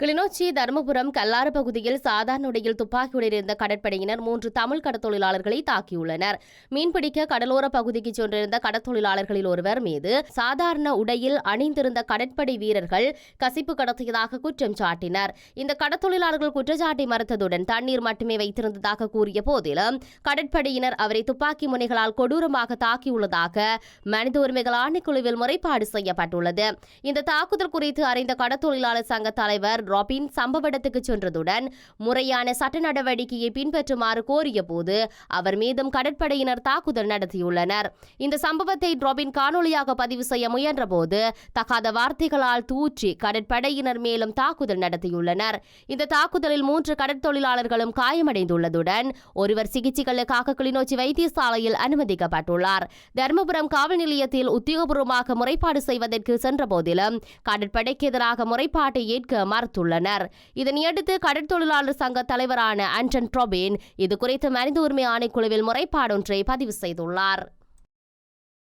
கிளிநொச்சி தருமபுரம் கல்லாறு பகுதியில் சாதாரண உடையில் துப்பாக்கியுடன் இருந்த கடற்படையினர் மூன்று தமிழ் கடத்தொழிலாளர்களை தாக்கியுள்ளனர். மீன்பிடிக்க கடலோர பகுதிக்கு சென்றிருந்த கடத்தொழிலாளர்களில் ஒருவர் மீது சாதாரண உடையில் அணிந்திருந்த கடற்படை வீரர்கள் கசிப்பு கடத்தியதாக குற்றம் சாட்டினர். இந்த கடத்தொழிலாளர்கள் குற்றச்சாட்டை மறுத்ததுடன் தண்ணீர் மட்டுமே வைத்திருந்ததாக கூறிய போதிலும் கடற்படையினர் அவரை துப்பாக்கி முனைகளால் கொடூரமாக தாக்கியுள்ளதாக மனித உரிமைகள் ஆணைக்குழுவில் முறைப்பாடு செய்யப்பட்டுள்ளது. இந்த தாக்குதல் குறித்து அறிந்த கடத்தொழிலாளர் சங்க தலைவர் ராபின் சம்பவ இடத்துக்கு சென்றதுடன் முறையான சட்ட நடவடிக்கையை பின்பற்றுமாறு கோரிய போது அவர் மீதும் கடற்படையினர் தாக்குதல் நடத்தியுள்ளனர். இந்த சம்பவத்தை ராபின் காணொலியாக பதிவு செய்ய முயன்றபோது தகாத வார்த்தைகளால் தூற்றி கடற்படையினர் மேலும் தாக்குதல் நடத்தியுள்ளனர். இந்த தாக்குதலில் மூன்று கடற்தொழிலாளர்களும் காயமடைந்துள்ளதுடன் ஒருவர் சிகிச்சைகளுக்காக கிளிநொச்சி வைத்தியசாலையில் அனுமதிக்கப்பட்டுள்ளார். தருமபுரம் காவல் நிலையத்தில் உத்தியோகபூர்வமாக முறைப்பாடு செய்வதற்கு சென்ற போதிலும் கடற்படைக்கு எதிராக முறைப்பாட்டை ஏற்க மறுத்துள்ளனர் இதனையடுத்து கடற்தொழிலாளர் சங்க தலைவரான ஆண்டன் ட்ரோபின் இது குறித்து மனித உரிமை ஆணைக்குழுவில் முறைப்பாடொன்றை பதிவு செய்துள்ளார்.